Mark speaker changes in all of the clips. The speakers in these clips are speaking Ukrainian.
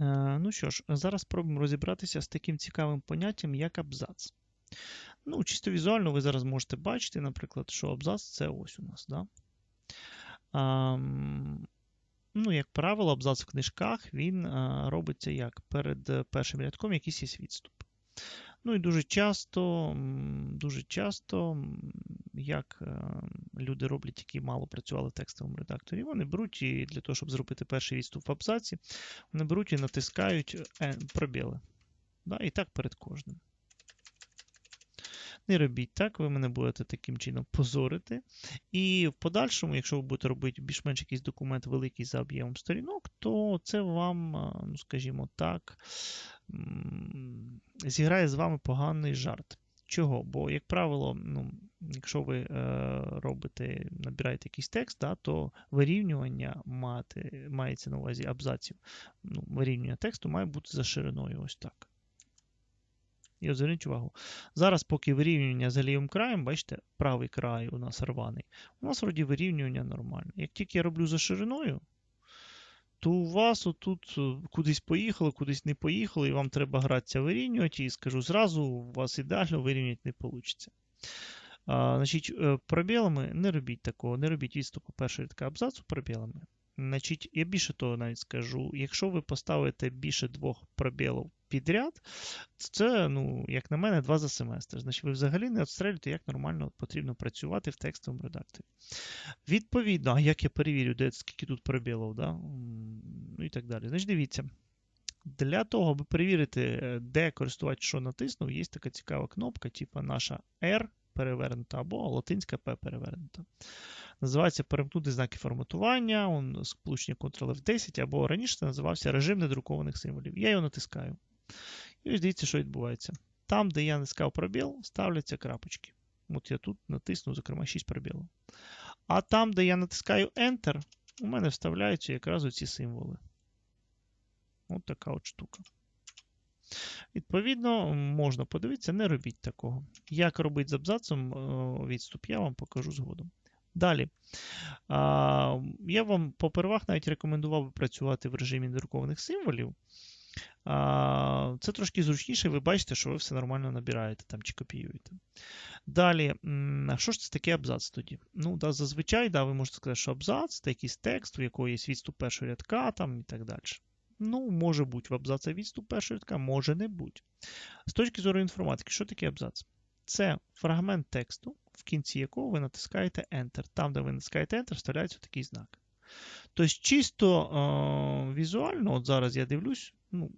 Speaker 1: Е, ну що ж, зараз спробуємо розібратися з таким цікавим поняттям, як абзац. Ну, Чисто візуально ви зараз можете бачити, наприклад, що абзац це ось у нас. Да? А, ну, Як правило, абзац в книжках він а, робиться як перед першим рядком якийсь є відступ. Ну і дуже часто, дуже часто, як е, люди роблять, які мало працювали в текстовому редакторі, вони беруть і для того, щоб зробити перший відступ в абзаці, вони беруть і натискають е, пробіли. Да, І так перед кожним. Не робіть так, ви мене будете таким чином позорити. І в подальшому, якщо ви будете робити більш-менш якийсь документ великий за об'ємом сторінок, то це вам, е, ну скажімо так, зіграє з вами поганий жарт. Чого? Бо, як правило, ну, якщо ви е, робите, набираєте якийсь текст, да, то вирівнювання мати, мається на увазі абзаців. Ну, Вирівнювання тексту має бути за шириною. Ось так. І зверніть увагу. Зараз, поки вирівнювання за лівим краєм, бачите, правий край у нас рваний, у нас вроді вирівнювання нормальне. Як тільки я роблю за шириною, то у вас отут е, кудись поїхали, кудись не поїхали, і вам треба гратися вирівнювати, і скажу зразу, у вас ідеально вирівняти не вийде. Значить, е, Пробілами не робіть такого, не робіть відступу першого рядка абзацу пробілами. Значить, Я більше того навіть скажу, якщо ви поставите більше двох пробілів підряд, це, ну, як на мене, два за семестр. Значить, ви взагалі не відстрелюєте, як нормально потрібно працювати в текстовому редакторі. Відповідно, а як я перевірю, де скільки тут пробілів, да? ну і так далі. Значить, дивіться. Для того, аби перевірити, де користувач що натиснув, є така цікава кнопка, типу наша R перевернута або латинська P перевернута. Називається перемкнути знаки форматування, он, сполучення Ctrl-F10, або раніше це називався режим недрукованих символів. Я його натискаю. І ось дивіться, що відбувається. Там, де я натискав пробіл, ставляться крапочки. От я тут натисну, зокрема, 6 пробілів. А там, де я натискаю Enter, у мене вставляються якраз оці символи. От така от штука. Відповідно, можна подивитися, не робіть такого. Як робити з абзацом е, відступ, я вам покажу згодом. Далі. Я вам попервах навіть рекомендував би працювати в режимі друкованих символів. Це трошки зручніше, ви бачите, що ви все нормально набираєте там чи копіюєте. Далі, що ж це таке абзац тоді? Ну, да, Зазвичай да, ви можете сказати, що абзац це якийсь текст, у якого є відступ першого рядка там, і так далі. Ну, може бути в абзаці відступ першого рядка, може не бути. З точки зору інформатики, що таке абзац? Це фрагмент тексту, в кінці якого ви натискаєте Enter. Там, де ви натискаєте Enter, вставляється такий знак. Тобто, чисто е візуально, от зараз я дивлюсь, ну,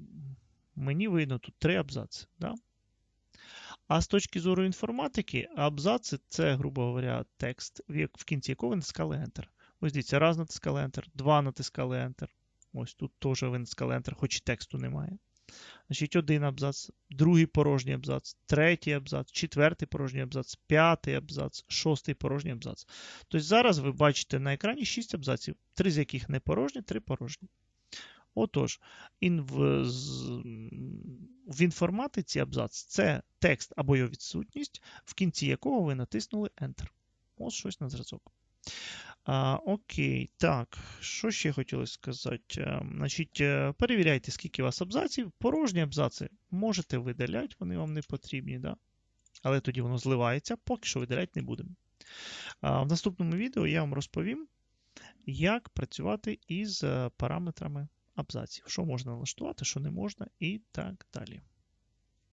Speaker 1: мені видно тут три абзаци. Да? А з точки зору інформатики, абзаци це, грубо говоря, текст, в кінці якого ви натискали Enter. Ось дивіться, раз натискали Enter, два натискали Enter. Ось тут теж ви натискали хоч і тексту немає. Значить, один абзац, другий порожній абзац, третій абзац, четвертий порожній абзац, п'ятий абзац, шостий порожній абзац. Тобто зараз ви бачите на екрані 6 абзаців, три з яких не порожні, три порожні. Отож, в, в інформатиці абзац це текст або його відсутність, в кінці якого ви натиснули Enter. Ось щось на зразок. А, Окей, так, що ще хотілося сказати? Е, значить, е, Перевіряйте, скільки у вас абзаців. Порожні абзаци можете видаляти, вони вам не потрібні, да? але тоді воно зливається, поки що видаляти не будемо. А, В наступному відео я вам розповім, як працювати із е, параметрами абзаців, що можна налаштувати, що не можна, і так далі.